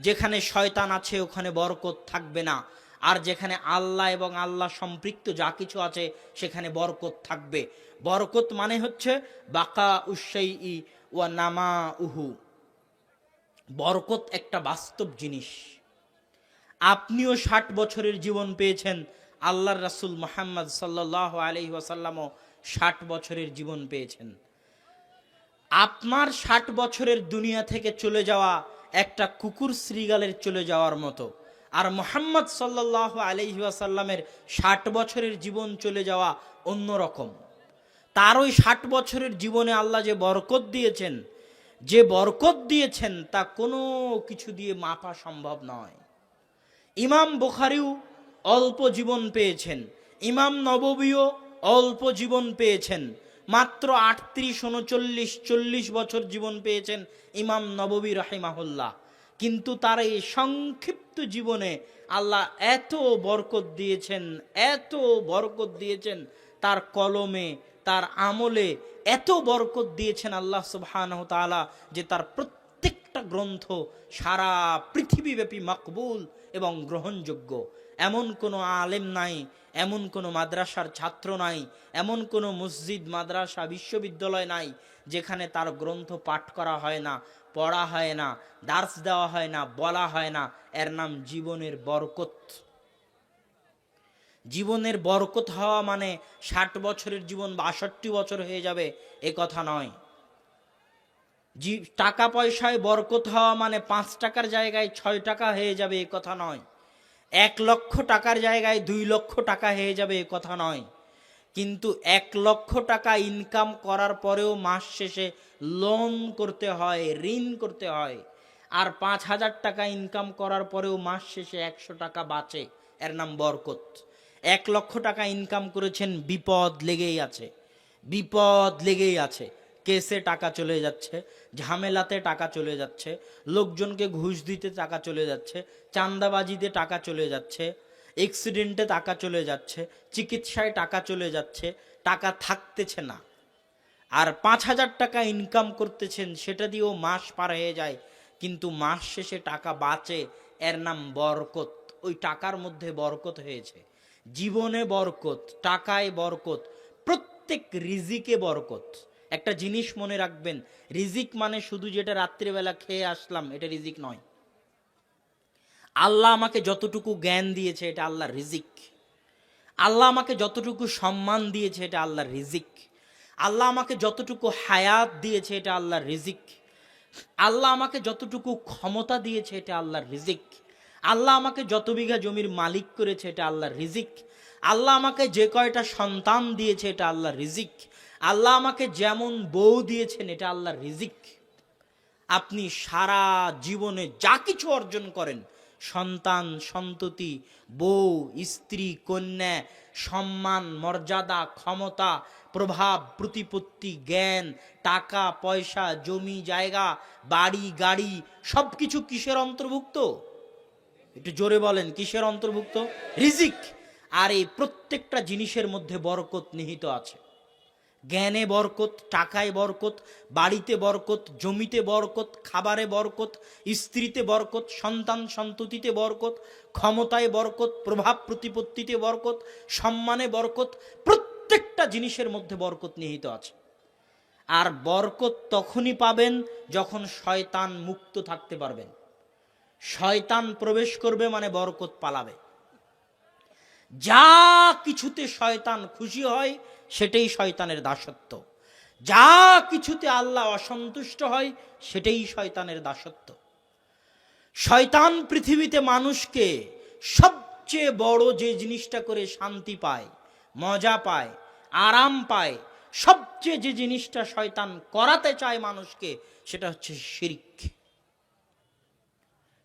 যেখানে শয়তান আছে, ওখানে বরকত থাকবে না। আর যেখানে আল্লাহ এবং আল্লাহ সম্পৃক্ত যা কিছু আছে, সেখানে বরকত থাকবে। বরকত মানে হচ্ছে বাকা উসাই ই ওয়া নামা উহু বরকত একটা বাস্তব জিনিস। আপনিও ষাট বছরের জীবন পেয়েছেন, আল্লাহর রাসূল মোহাম্মদ সাল্লাহ আলহি ওয়াসাল্লামও ষাট বছরের জীবন পেয়েছেন। আপনার ষাট বছরের দুনিয়া থেকে চলে যাওয়া একটা কুকুর শ্রীগালের চলে যাওয়ার মতো। আর মোহাম্মদ সাল্লাহ আলহি ওয়াসাল্লামের ষাট বছরের জীবন চলে যাওয়া অন্যরকম। তার ওই ষাট বছরের জীবনে আল্লাহ যে বরকত দিয়েছেন, যে বরকত দিয়েছেন তা কোনো কিছু দিয়ে মাপা সম্ভব নয়। ইমাম বুখারিও অল্প জীবন পেয়েছেন, ইমাম নববীও অল্প জীবন পেয়েছেন মাত্র আটত্রিশ, উনচল্লিশ, চল্লিশ বছর জীবন পেয়েছেন ইমাম নববী রাহিমাহুল্লাহ। কিন্তু তার এই সংক্ষিপ্ত জীবনে আল্লাহ এত বরকত দিয়েছেন, এত বরকত দিয়েছেন, তার কলমে, তার আমলে এত বরকত দিয়েছেন আল্লাহ সুবহানাহু যে তার প্রত্যেকটা গ্রন্থ সারা পৃথিবীব্যাপী মকবুল এবং গ্রহণযোগ্য। এমন কোনো আলেম নাই, এমন কোনো মাদ্রাসার ছাত্র নাই, এমন কোনো মসজিদ, মাদ্রাসা, বিশ্ববিদ্যালয় নাই, যেখানে তার গ্রন্থ পাঠ করা হয় না, পড়া হয় না, দার্স দেওয়া হয় না, বলা হয় না। এর নাম জীবনের বরকত। জীবনের বরকত হওয়া মানে ষাট বছরের জীবন বাষট্টি বছর হয়ে যাবে, এ কথা নয়। টাকা পয়সায় বরকত হওয়া মানে পাঁচ টাকার জায়গায় ছয় টাকা হয়ে যাবে, এ কথা নয়। এক লক্ষ টাকার জায়গায় দুই লক্ষ টাকা হয়ে যাবে এ কথা নয়। কিন্তু এক লক্ষ টাকা ইনকাম করার পরেও মাস শেষে লোন করতে হয়, ঋণ করতে হয়। আর পাঁচ হাজার টাকা ইনকাম করার পরেও মাস শেষে একশো টাকা বাঁচে। এর নাম বরকত। এক লক্ষ টাকা ইনকাম করেছেন, বিপদ লেগেই আছে। বিপদ লেগেই আছে। কেসে টাকা চলে যাচ্ছে, ঝামেলাতে টাকা চলে যাচ্ছে, লোকজনকে ঘুষ দিতে টাকা চলে যাচ্ছে চান্দাবাজিতে টাকা চলে যাচ্ছে অ্যাক্সিডেন্টে টাকা চলে যাচ্ছে, চিকিৎসায় টাকা চলে যাচ্ছে, টাকা থাকতেছে না। আর পাঁচ হাজার টাকা ইনকাম করতেছেন, সেটা দিয়েও মাস পার হয়ে যায়, কিন্তু মাস শেষে টাকা বাঁচে, এর নাম বরকত। ওই টাকার মধ্যে বরকত হয়েছে। জীবনে বরকত, টাকায় বরকত, প্রত্যেক রিজিকে বরকত। একটা জিনিস মনে রাখবেন, রিজিক মানে শুধু যেটা রাত্রিবেলা খেয়ে আসলাম, এটা রিজিক নয়। আল্লাহ আমাকে যতটুকু জ্ঞান দিয়েছে, এটা আল্লাহর রিজিক। আল্লাহ আমাকে যতটুকু সম্মান দিয়েছে, এটা আল্লাহর রিজিক। আল্লাহ আমাকে যতটুকু হায়াত দিয়েছে, এটা আল্লাহর রিজিক। আল্লাহ আমাকে যতটুকু ক্ষমতা দিয়েছে, এটা আল্লাহর রিজিক। আল্লাহ আমাকে যত বিঘা জমির মালিক করেছে, এটা আল্লাহর রিজিক। আল্লাহ আমাকে যে কয়টা সন্তান দিয়েছে, এটা আল্লাহর রিজিক। আল্লাহ আমাকে যেমন বউ দিয়েছেন, এটা আল্লাহর রিজিক। আপনি সারা জীবনে যা কিছু অর্জন করেন, সন্তান, সন্ততি, বউ, স্ত্রী, কন্যা, সম্মান, মর্যাদা, ক্ষমতা, প্রভাব, প্রতিপত্তি, জ্ঞান, টাকা, পয়সা, জমি, জায়গা, বাড়ি, গাড়ি সব কিছু কিসের অন্তর্ভুক্ত? একটু জোরে বলেন, কিসের অন্তর্ভুক্ত? রিজিক। আর এই প্রত্যেকটা জিনিসের মধ্যে বরকত নিহিত আছে। জ্ঞানে বরকত, টাকায় বরকত, বাড়িতে বরকত, জমিতে বরকত, খাবারে বরকত, স্ত্রীতে বরকত, সন্তান সন্ততিতে বরকত, ক্ষমতায় বরকত, প্রভাব প্রতিপত্তিতে বরকত, সম্মানে বরকত, প্রত্যেকটা জিনিসের মধ্যে বরকত নিহিত আছে। আর বরকত তখনই পাবেন যখন শয়তান মুক্ত থাকতে পারবেন। শয়তান প্রবেশ করবে মানে বরকত পালাবে। যা কিছুতে শয়তান খুশি হয় সেটাই শয়তানের দাসত্ব। যা কিছুতে আল্লাহ অসন্তুষ্ট হয়, সেটাই শয়তানের দাসত্ব। শয়তান পৃথিবীতে মানুষকে সবচেয়ে বড় যে জিনিসটা করে শান্তি পায়, মজা পায়, আরাম পায়, সবচেয়ে যে জিনিসটা শয়তান করাতে চায় মানুষকে, সেটা হচ্ছে শিরিক।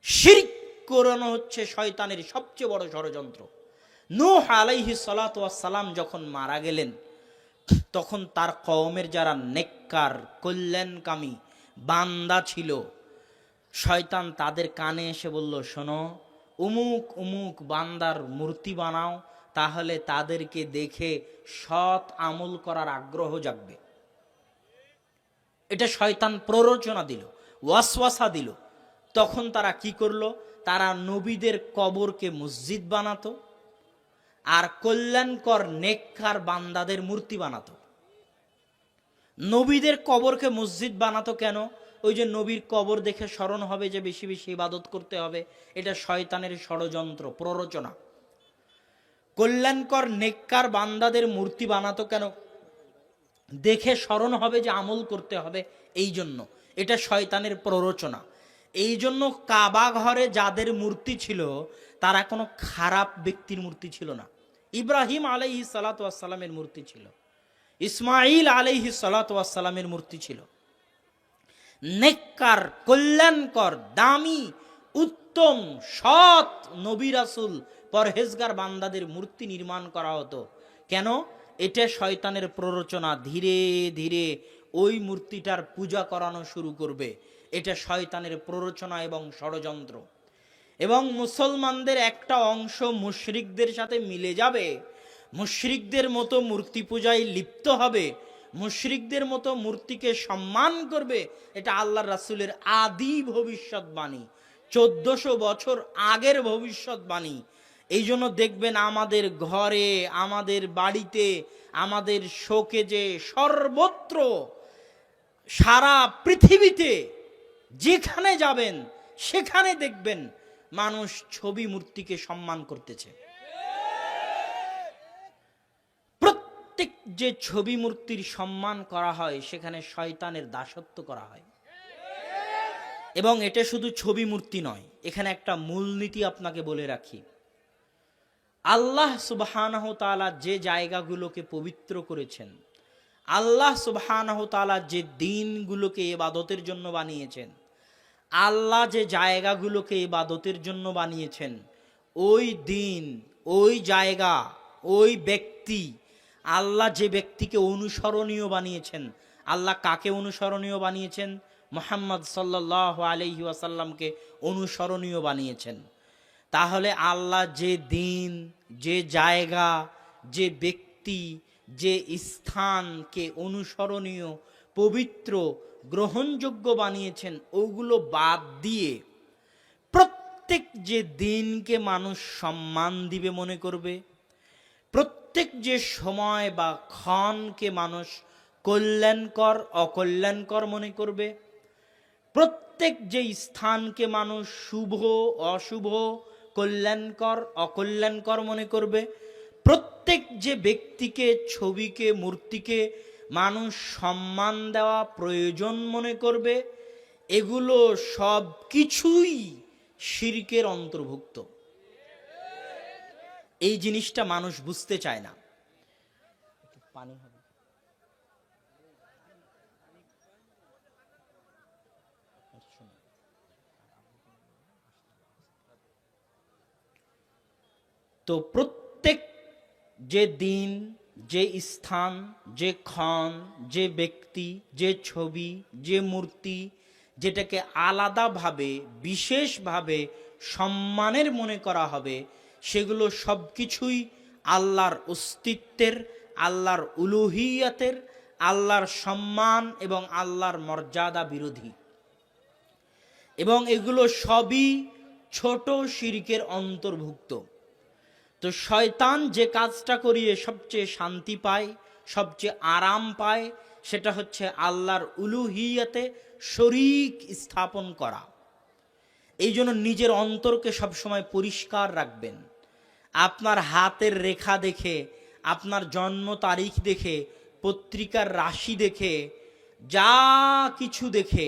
শিরিক করানো হচ্ছে শয়তানের সবচেয়ে বড় ষড়যন্ত্র। নূহ আলাইহি সালাম যখন মারা গেলেন তখন তার কওমের যারা নেককার, কল্যাণকামী বান্দা ছিল, শয়তান তাদের কানে এসে বলল, শোনো, উমুক উমুক বান্দার মূর্তি বানাও, তাহলে তাদেরকে দেখে সৎ আমল করার আগ্রহ জাগবে। এটা শয়তান প্ররোচনা দিল, ওয়াসওয়াসা দিল। তখন তারা কি করল? তারা নবীদের কবরকে মসজিদ বানাতো আর কল্যাণকর নেককার বান্দাদের মূর্তি বানাতো। নবীদের কবরকে মসজিদ বানাতো কেন? ওই যে নবীর কবর দেখে স্মরণ হবে যে বেশি বেশি ইবাদত করতে হবে, এটা শয়তানের ষড়যন্ত্র, প্ররোচনা। কল্যাণকর নেককার বান্দাদের মূর্তি বানাতো কেন? দেখে স্মরণ হবে যে আমল করতে হবে এই জন্য। এটা শয়তানের প্ররোচনা। এই জন্য কাবা ঘরে যাদের মূর্তি ছিল তারা কোনো খারাপ ব্যক্তির মূর্তি ছিল না। ইব্রাহিম আলাইহি সালাতামের মূর্তি ছিল। ইসমাইল আলাইহি সালাতামের মূর্তি ছিল। নেককার, কল্যাণকর, দামি, উত্তম, সৎ নবী রাসুল, পরহেজগার বান্দাদের মূর্তি নির্মাণ করা হতো। কেন? এটা শয়তানের প্ররোচনা। ধীরে ধীরে ওই মূর্তিটার পূজা করানো শুরু করবে। এটা শয়তানের প্ররোচনা এবং ষড়যন্ত্র। এবং মুসলমানদের একটা অংশ মুশরিকদের সাথে মিলে যাবে। মুশরিকদের মতো মূর্তি পূজায় লিপ্ত হবে। মুশরিকদের মতো মূর্তিকে সম্মান করবে। এটা আল্লাহ রাসুলের আদি ভবিষ্যৎবাণী চোদ্দশো বছর আগের ভবিষ্যৎবাণী এই জন্য দেখবেন আমাদের ঘরে, আমাদের বাড়িতে, আমাদের শোকে যে সর্বত্র সারা পৃথিবীতে যেখানে যাবেন, সেখানে দেখবেন মানুষ ছবি মূর্তিকে সম্মান করতেছে। প্রত্যেক যে ছবি মূর্তির সম্মান করা হয়, সেখানে শয়তানের দাসত্ব করা হয়। এবং এটা শুধু ছবি মূর্তি নয়, এখানে একটা মূলনীতি আপনাকে বলে রাখি। আল্লাহ তাআলা যে জায়গাগুলোকে পবিত্র করেছেন, আল্লাহ তাআলা যে দিনগুলোকে ইবাদতের জন্য বানিয়েছেন আল্লাহ যে জায়গাগুলোকে ইবাদতের জন্য বানিয়েছেন, ওই দিন, ওই জায়গা, ওই ব্যক্তি, আল্লাহ যে ব্যক্তিকে অনুসরণীয় বানিয়েছেন, আল্লাহ কাকে অনুসরণীয় বানিয়েছেন? মোহাম্মদ সাল্লাহ আলহি ওয়াসাল্লামকে অনুসরণীয় বানিয়েছেন। তাহলে আল্লাহ যে দিন, যে জায়গা, যে ব্যক্তি, যে স্থানকে অনুসরণীয়, পবিত্র গ্রহণযোগ্য বানিয়েছেন, ওগুলো বাদ দিয়ে প্রত্যেক যে দিনকে মানুষ সম্মান দিবে মনে করবে, প্রত্যেক যে সময় বা ক্ষণকে মানুষ কল্যাণকর, অকল্যাণকর মনে করবে, প্রত্যেক যে স্থানকে মানুষ শুভ, অশুভ, কল্যাণকর, অকল্যাণকর মনে করবে, প্রত্যেক যে ব্যক্তিকে, ছবিকে, মূর্তিকে মানুষ সম্মান দেওয়া প্রয়োজন মনে করবে, এগুলো সব কিছুই শিরকের অন্তর্ভুক্ত। এই জিনিসটা মানুষ বুঝতে চায় না। তো প্রত্যেক যে দিন যে স্থান, যে ক্ষণ, যে ব্যক্তি, যে ছবি, যে মূর্তি, যেটাকে আলাদাভাবে, বিশেষভাবে সম্মানের মনে করা হবে, সেগুলো সব কিছুই আল্লাহর অস্তিত্বের, আল্লাহর উলুহিয়াতের, আল্লাহর সম্মান এবং আল্লাহর মর্যাদা বিরোধী। এবং এগুলো সবই ছোট শিরিকের অন্তর্ভুক্ত। তো শয়তান যে কাজটা করিয়ে সবচেয়ে শান্তি পায়, সবচেয়ে আরাম পায়, সেটা হচ্ছে আল্লাহর উলুহিয়াতে শরিক স্থাপন করা। এই জন্য নিজের অন্তরকে সবসময় পরিষ্কার রাখবেন। আপনার হাতের রেখা দেখে, আপনার জন্ম তারিখ দেখে, পত্রিকার রাশি দেখে, যা কিছু দেখে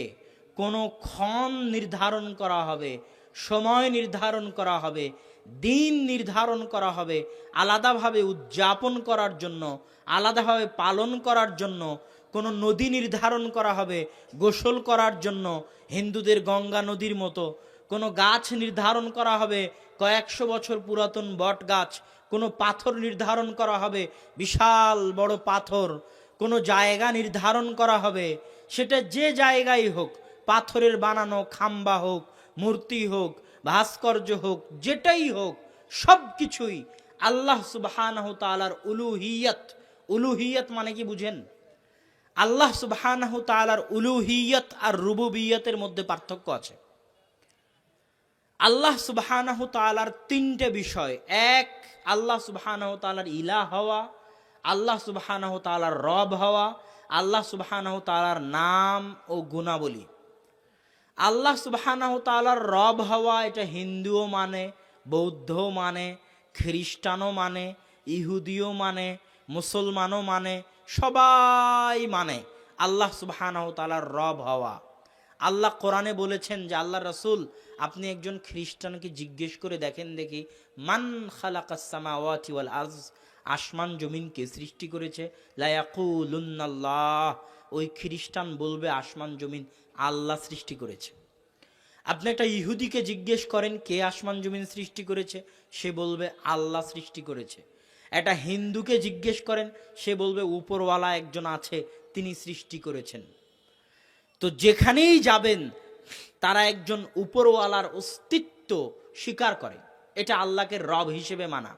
কোনো ক্ষণ নির্ধারণ করা হবে, সময় নির্ধারণ করা হবে দিন নির্ধারণ করা হবে, আলাদাভাবে উদযাপন করার জন্য, আলাদাভাবে পালন করার জন্য, কোনো নদী নির্ধারণ করা হবে, গোসল করার জন্য, হিন্দুদের গঙ্গা নদীর মতো, কোনো গাছ নির্ধারণ করা হবে, কয়েকশো বছর পুরাতন বট গাছ, কোনো পাথর নির্ধারণ করা হবে, বিশাল বড় পাথর, কোনো জায়গা নির্ধারণ করা হবে, সেটা যে জায়গায় হোক, পাথরের বানানো, খাম্বা হোক মূর্তি হোক, ভাস্কর্য হোক, যেটাই হোক সব কিছুই আল্লাহ সুবাহানহ তালার উলুহিয়ত। উলুহিয়ত মানে কি বুঝেন? আল্লাহ সুবাহানহ তালার উলুহিয়ত আর রুবুবিয়তের মধ্যে পার্থক্য আছে। আল্লাহ সুবাহানাহ তালার তিনটে বিষয়। এক, আল্লাহ সুবাহানাহ তালার ইলা হওয়া। আল্লাহ সুবাহানাহ তালার রব হওয়া। আল্লাহ সুবাহানাহ তালার নাম ও গুণাবলী। আল্লাহ সুবাহানাহ তালার রব হওয়া এটা হিন্দুও মানে বৌদ্ধও মানে খ্রিস্টানও মানে ইহুদিও মানে মুসলমানও মানে সবাই মানে আল্লাহ সুবাহানাহ তালার রব হওয়া। আল্লাহ কোরআনে বলেছেন যে আল্লাহ রসুল, আপনি একজন খ্রিস্টানকে জিজ্ঞেস করে দেখেন দেখি, মান খালাকাসামাওয়াতি আজ আসমান জমিনকে সৃষ্টি করেছে। লায়াকুলুন্নাল্লাহ ওই খ্রিস্টান বলবে, আসমান, জমিন আল্লাহ সৃষ্টি করেছে। আপনি একটা ইহুদিকে জিজ্ঞেস করেন, কে আসমান, জমিন সৃষ্টি করেছে? সে বলবে, আল্লাহ সৃষ্টি করেছে। একটা হিন্দুকে জিজ্ঞেস করেন, সে বলবে, উপরওয়ালা একজন আছে, তিনি সৃষ্টি করেছেন। তো যেখানেই যাবেন, তারা একজন উপরওয়ালার অস্তিত্ব স্বীকার করে। এটা আল্লাহকে রব হিসেবে মানা।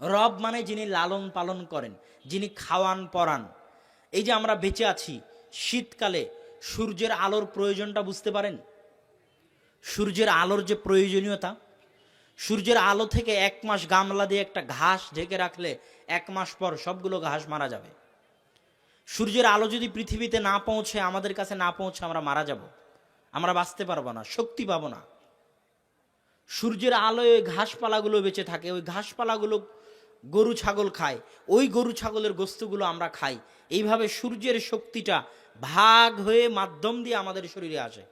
রব মানে যিনি লালন পালন করেন, যিনি খাওয়ান পরান এই যে আমরা বেঁচে আছি, শীতকালে সূর্যের আলোর প্রয়োজনটা বুঝতে পারেন? সূর্যের আলোর যে প্রয়োজনীয়তা, সূর্যের আলো থেকে এক মাস গামলা দিয়ে একটা ঘাস ঢেকে রাখলে এক মাস পর সবগুলো ঘাস মারা যাবে। সূর্যের আলো যদি পৃথিবীতে না পৌঁছে, আমাদের কাছে না পৌঁছে আমরা মারা যাব। আমরা বাঁচতে পারব না, শক্তি পাবো না। সূর্যের আলোয় ওই ঘাসপালাগুলো বেঁচে থাকে, ওই ঘাসপালাগুলো গরু ছাগল খায়, ওই গরু ছাগলের গোস্তগুলো আমরা খাই। এইভাবে সূর্যের শক্তিটা ভাগ হয়ে মাধ্যম দিয়ে আমাদের শরীরে আসে।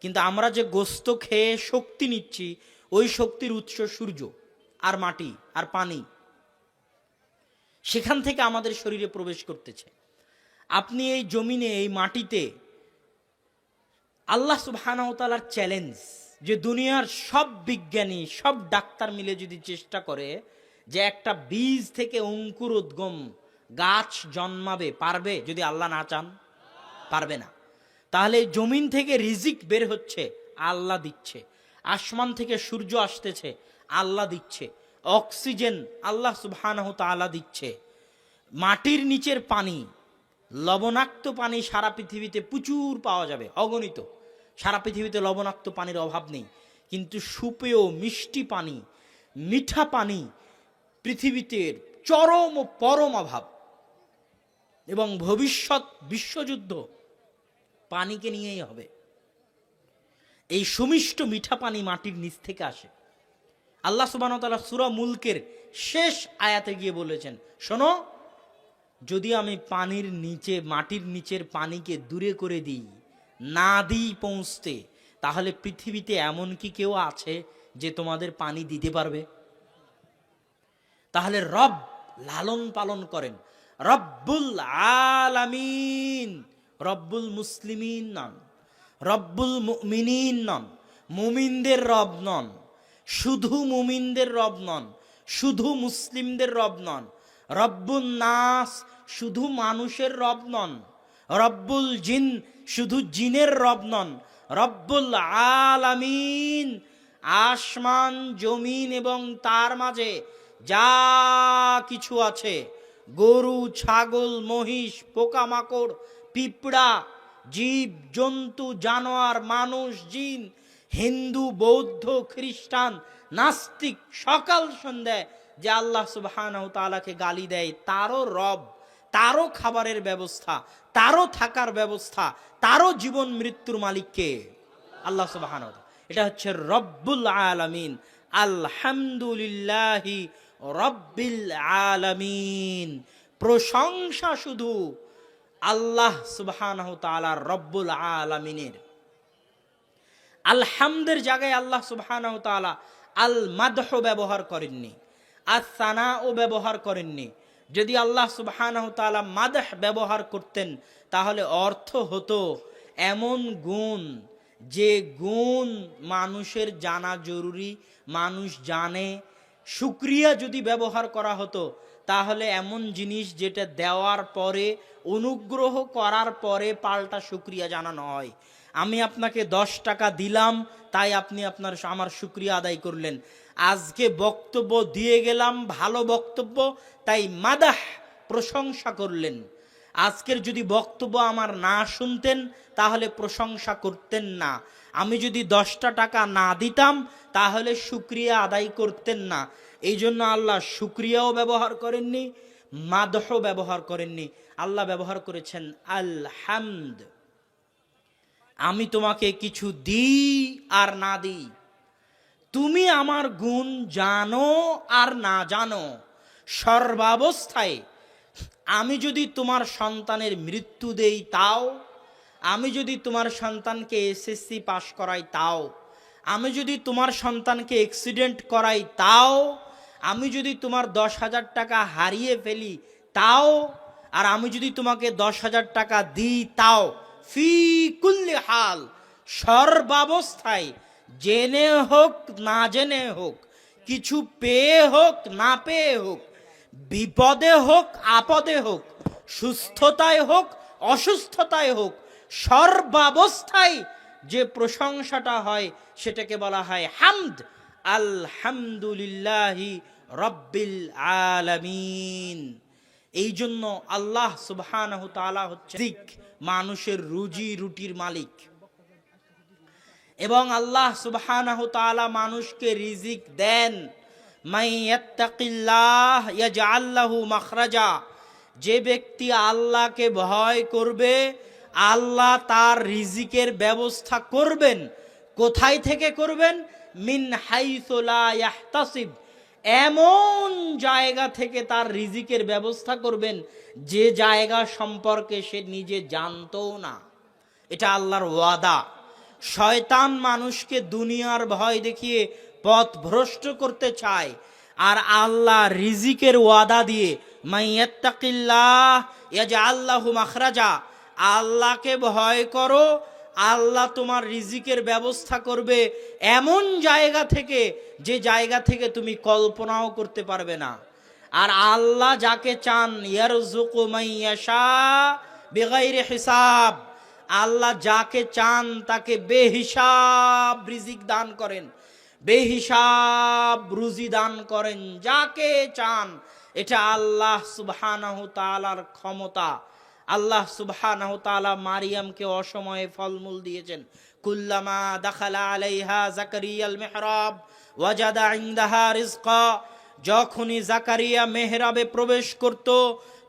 কিন্তু আমরা যে গোস্ত খেয়ে শক্তি নিচ্ছি, ওই শক্তির উৎস সূর্য আর মাটি আর পানি। সেখান থেকে আমাদের শরীরে প্রবেশ করতেছে। আপনি এই জমিনে, এই মাটিতে আল্লাহ সুবহানাহু চ্যালেঞ্জ যে দুনিয়ার সব বিজ্ঞানী, সব ডাক্তার মিলে যদি চেষ্টা করে যে একটা বীজ থেকে অঙ্কুর উদ্গম গাছ জন্মাবে, পারবে যদি আল্লাহ না চান? পারবে না। তাহলে জমিন থেকে রিজিক বের হচ্ছে, আল্লাহ দিচ্ছে। আসমান থেকে সূর্য আসতেছে, আল্লাহ দিচ্ছে। অক্সিজেন আল্লাহ সুবহানাহু তাআলা দিচ্ছে। মাটির নিচের পানি, লবণাক্ত পানি সারা পৃথিবীতে প্রচুর পাওয়া যাবে, অগণিত। সারা পৃথিবীতে লবণাক্ত পানির অভাব নেই। কিন্তু সুপেয় মিষ্টি পানি, মিঠা পানি পৃথিবীতে চরম ও পরম অভাব এবং ভবিষ্যৎ বিশ্বযুদ্ধ পানিকে নিয়েই হবে। এই সুমিষ্ট মিঠা পানি মাটির নিচ থেকে আসে। আল্লাহ সুবাহতাল্লাহ সুরা মুলকের শেষ আয়াতে গিয়ে বলেছেন, শোনো, যদি আমি পানির নিচে, মাটির নিচের পানিকে দূরে করে দিই, না দিই পৌঁছতে, তাহলে পৃথিবীতে এমন কি কেউ আছে যে তোমাদের পানি দিতে পারবে? তাহলে রব লালন পালন করেন। রব্বুল আলামিন, রব্বুল মুসলিমিন নন, রব্বুল মুমিনিন নন, মুমিনদের রব নন, শুধু মুমিনদের রব নন, শুধু মুসলিমদের রব নন রব্বুল নাস শুধু মানুষের রব নন, রব্বুল জিন শুধু জিনের রব নন, রব্বুল আলামিন আসমান, জমিন এবং তার মাঝে যা কিছু আছে, গরু, ছাগল, মহিষ, পোকামাকড়, পিঁপড়া, জীব, জন্তু, জানোয়ার, মানুষ, জিন, হিন্দু, বৌদ্ধ, খ্রিস্টান, নাস্তিক, সকাল সন্ধ্যায় যে আল্লাহ সুবহানাহু তাআলাকে গালি দেয়, তারও রব, তারও খাবারের ব্যবস্থা, তারও থাকার ব্যবস্থা, তারও জীবন মৃত্যুর মালিককে আল্লাহ তাআলা। এটা হচ্ছে রব্বুল আলামিন আলহামদুলিল্লাহি রব্বিল আলামিন। প্রশংসা শুধু আল্লাহ সুবহানাহু রব্বুল আলামিনের। আলহামদের জায়গায় আল্লাহ সুবহানাহু আল মাদহ ব্যবহার করেননি আসানাও ব্যবহার করেননি। যদি আল্লাহ তাআলা মাদহ ব্যবহার করতেন, তাহলে অর্থ হতো এমন গুণ যে গুণ মানুষের জানা জরুরি, মানুষ জানে শুক্রিয়া যদি ব্যবহার করা হতো, তাহলে এমন জিনিস যেটা দেওয়ার পরে, অনুগ্রহ করার পরে পাল্টা শুক্রিয়া জানানো হয়। আমি আপনাকে দশ টাকা দিলাম, তাই আপনি আপনার আমার শুক্রিয়া আদায় করলেন। আজকে বক্তব্য দিয়ে গেলাম, ভালো বক্তব্য, তাই মাদাহ প্রশংসা করলেন। আজকের যদি বক্তব্য আমার না শুনতেন, তাহলে প্রশংসা করতেন না। আমি যদি দশটা টাকা না দিতাম, তাহলে শুক্রিয়া আদায় করতেন না। এই জন্য আল্লাহ শুক্রিয়াও ব্যবহার করেননি, মাদহ ব্যবহার করেননি। আল্লাহ ব্যবহার করেছেন, আলহামদ, আমি তোমাকে কিছু দিই আর না দিই। তুমি আমার গুণ জানো আর না জানো। সর্বাবস্থায় আমি যদি তোমার সন্তানের মৃত্যু দেই তাও আমি যদি তোমার সন্তানকে এসএসসি পাশ করাই তাও, আমি যদি তোমার সন্তানকে অ্যাক্সিডেন্ট করাই তাও, আমি যদি তোমার দশ হাজার টাকা হারিয়ে ফেলি তাও, আর আমি যদি তোমাকে দশ হাজার টাকা দিই তাও, ফি কুল্লি হাল, সর্বাবস্থায় জেনে হোক, না জেনে হোক, কিছু পেয়ে হোক, না পেয়ে হোক, বিপদে হোক, আপদে হোক, সুস্থতায় হোক, অসুস্থতায় হোক সর্বাবস্থায় যে প্রশংসাটা হয়, সেটাকে বলা হয় হামদ। আলহামদুলিল্লাহি রব্বিল আলামিন। এই জন্য আল্লাহ সুবহানাহু হচ্ছে মানুষের রুজি রুটির মালিক। এবং আল্লাহ সুবহানাহু তাআলা মানুষকে রিজিক দেন। মাই ইয়াত্তাকিল্লাহ ইয়াজআল লাহু মাখরাজা। যে ব্যক্তি আল্লাহকে ভয় করবে আল্লাহ তার রিজিকের ব্যবস্থা করবেন। কোথায় থেকে করবেন? মিন হাইসু লা ইয়াহতাসিব। এমন জায়গা থেকে তার রিজিকের ব্যবস্থা করবেন, যে জায়গা সম্পর্কে সে নিজে জানতো না। এটা আল্লাহর ওয়াদা। শয়তান মানুষকে দুনিয়ার ভয় দেখিয়ে পথ ভ্রষ্ট করতে চায়, আর আল্লাহ রিজিকের ওয়াদা দিয়ে, মাইয়াত্তাকিল্লাহ ইয়াজা আল্লাহু মাখরাজা। আল্লাহকে ভয় করো, আল্লাহ তোমার রিজিকের ব্যবস্থা করবে এমন জায়গা থেকে যে জায়গা থেকে তুমি কল্পনাও করতে পারবে না। আর আল্লাহ যাকে চান বেগাইরে হিসাব। আল্লাহ যাকে চান তাকে বেহিসাব রিজিক দান করেন, বেহিসাব রুজি দান করেন, যাকে চান। এটা আল্লাহ সুবহানাহু তাআলার ক্ষমতা। আল্লাহ সুবহানাহু তাআলা মারিয়ামকে অসময়ে ফলমূল দিয়েছেন। কুল্লামা দাখালা আলাইহা জাকারিয়াল মেহরাব ওয়াজাদা ইনদাহা রিজকা। যখনই জাকারিয়া মেহরাবে প্রবেশ করত,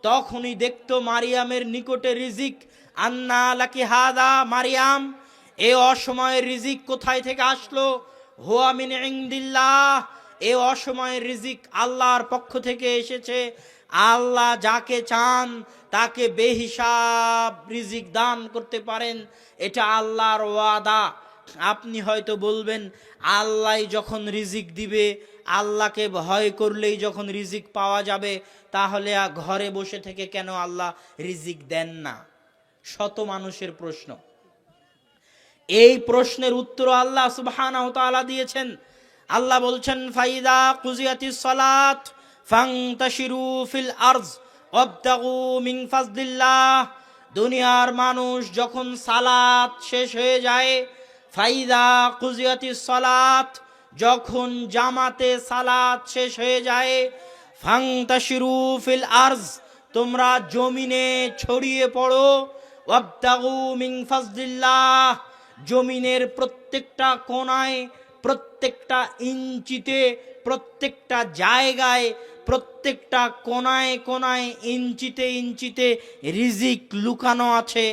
তখনই দেখতো মারিয়ামের নিকটে রিজিক। আন্না লাকি হাদা মারিয়াম, এ অসময়ের রিজিক কোথায় থেকে আসলো? হুয়া মিন ইংদিল্লাহ এ অসময়ের রিজিক আল্লাহর পক্ষ থেকে এসেছে। আল্লাহ যাকে চান তাকে বেহিসাব রিজিক দান করতে পারেন। এটা আল্লাহর ওয়াদা। আপনি হয়তো বলবেন, আল্লাহ যখন রিজিক দিবে, আল্লাহকে ভয় করলেই যখন রিজিক পাওয়া যাবে, তাহলে ঘরে বসে থেকে কেন আল্লাহ রিজিক দেন না? শত মানুষের প্রশ্ন। এই প্রশ্নের উত্তর আল্লাহ সুবহানাহু তাআলা দিয়েছেন। আল্লাহ বলছেন, ফাইদা কুজিয়াতিস সালাত। ফাংতাশিরু ফিল আরজ ফাজলিল্লাহ। দুনিয়ার মানুষ যখন সালাত শেষ হয়ে যায়, ফাইদা কুজিয়াতিস সালাত, যখন জামাতে সালাত শেষ হয়ে যায়, ফাংতাশিরু ফিল আর্জ, তোমরা জমিনে ছড়িয়ে পড়ো ওয়াবতাগু মিন ফাজলিল্লাহ। জমিনের প্রত্যেকটা কোনায়, প্রত্যেকটা ইঞ্চিতে, প্রত্যেকটা জায়গায় প্রত্যেকটা কোনায় কোনায় ইঞ্চিতে ইঞ্চিতে রিজিক লুকানো আছে।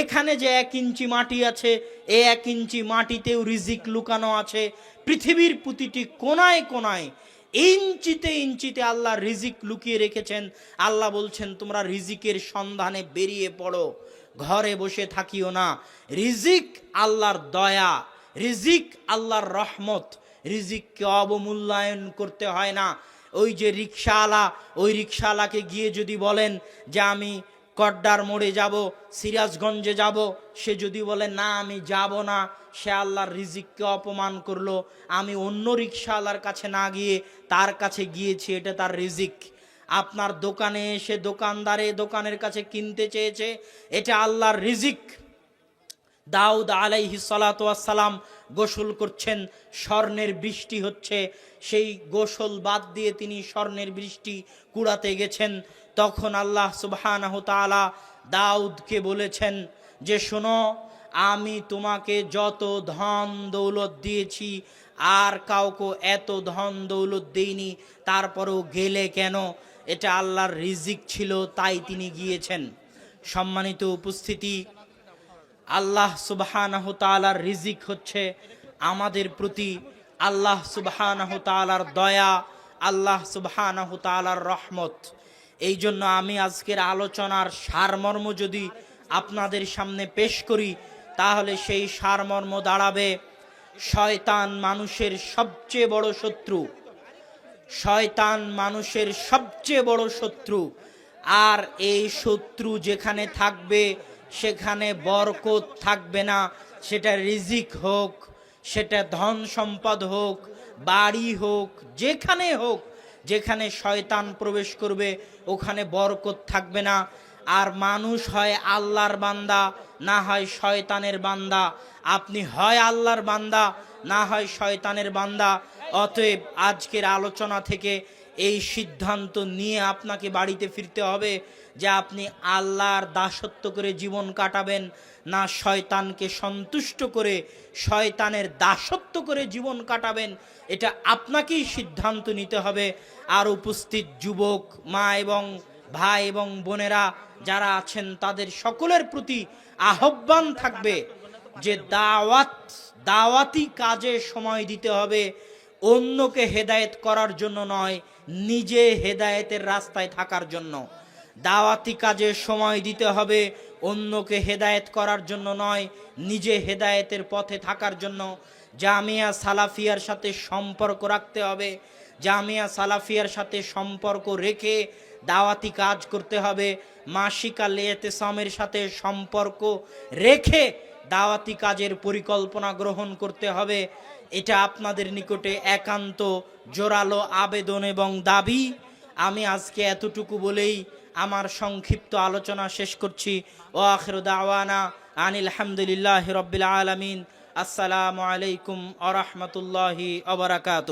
এখানে যে এক ইঞ্চি মাটি আছে, এ এক ইঞ্চি মাটিতেও রিজিক লুকানো আছে। পৃথিবীর প্রতিটি কোনায় কোনায় ইঞ্চিতে ইঞ্চিতে আল্লাহ রিজিক লুকিয়ে রেখেছেন। আল্লাহ বলছেন, তোমরা রিজিকের সন্ধানে বেরিয়ে পড়ো, ঘরে বসে থাকিও না। রিজিক আল্লাহর দয়া, রিজিক আল্লাহর রহমত। রিজিককে অবমূল্যায়ন করতে হয় না। ওই যে রিক্সাওয়ালা ওই রিক্সাওয়ালাকে গিয়ে যদি বলেন যে আমি কড্ডার মোড়ে যাব, সিরাজগঞ্জে যাব, সে যদি বলে, না, আমি যাব না। সে আল্লাহর রিজিককে অপমান করল। আমি অন্য রিক্সাওয়ালার কাছে না গিয়ে তার কাছে গিয়েছি, এটা তার রিজিক। আপনার দোকানে এসে দোকানদারে দোকানের কাছে কিনতে চেয়েছে, এটা আল্লাহর রিজিক। দাউদ আলাইহি সালাম গোসল করছেন, স্বর্ণের বৃষ্টি হচ্ছে। সেই গোসল বাদ দিয়ে তিনি স্বর্ণের বৃষ্টি কুড়াতে গেছেন। তখন আল্লাহ তাআলা দাউদকে বলেছেন যে, শোনো, আমি তোমাকে যত ধন দৌলত দিয়েছি, আর কাউকে এত ধন দৌলত দিইনি, তারপরেও গেলে কেন? এটা আল্লাহর রিজিক ছিল, তাই তিনি গিয়েছেন। সম্মানিত উপস্থিতি আল্লাহ তাআলার রিজিক হচ্ছে আমাদের প্রতি আল্লাহ তাআলার দয়া, আল্লাহ তাআলার রহমত। এই জন্য আমি আজকের আলোচনার সারমর্ম যদি আপনাদের সামনে পেশ করি, তাহলে সেই সারমর্ম দাঁড়াবে, শয়তান মানুষের সবচেয়ে বড় শত্রু। শয়তান মানুষের সবচেয়ে বড় শত্রু। আর এই শত্রু যেখানে থাকবে সেখানে বরকত থাকবে না। সেটা রিজিক হোক, সেটা ধন সম্পদ হোক, বাড়ি হোক, যেখানে হোক, যেখানে শয়তান প্রবেশ করবে, ওখানে বরকত থাকবে না। আর মানুষ হয় আল্লাহর বান্দা, না হয় শয়তানের বান্দা। আপনি হয় আল্লাহর বান্দা, না হয় শয়তানের বান্দা। অতএব আজকের আলোচনা থেকে এই সিদ্ধান্ত নিয়ে আপনাকে বাড়িতে ফিরতে হবে যে আপনি আল্লাহর দাসত্ব করে জীবন কাটাবেন, না শয়তানকে সন্তুষ্ট করে শয়তানের দাসত্ব করে জীবন কাটাবেন। এটা আপনাকেই সিদ্ধান্ত নিতে হবে। আর উপস্থিত যুবক, মা এবং ভাই এবং বোনেরা যারা আছেন, তাদের সকলের প্রতি আহ্বান থাকবে যে দাওয়াত, দাওয়াতি কাজে সময় দিতে হবে। অন্যকে হেদায়েত করার জন্য নয় নিজে হেদায়েতের রাস্তায় থাকার জন্য। দাওয়াতি কাজে সময় দিতে হবে, অন্যকে হেদায়েত করার জন্য নয়, নিজে হেদায়েতের পথে থাকার জন্য। জামিয়া সালাফিয়ার সাথে সম্পর্ক রাখতে হবে, জামিয়া সালাফিয়ার সাথে সম্পর্ক রেখে দাওয়াতি কাজ করতে হবে, মাসিকা লেতেসামের সাথে সম্পর্ক রেখে দাওয়াতি কাজের পরিকল্পনা গ্রহণ করতে হবে এটা আপনাদের নিকটে একান্ত জোরালো আবেদন এবং দাবি। আমি আজকে এতটুকু বলেই আমার সংক্ষিপ্ত আলোচনা শেষ করছি। ও আখর দাওয়ানা আনিল হামদুলিল্লাহ রবিল আলমিন। আসসালামু আলাইকুম আ রহমতুল্লাহি অবরাকাত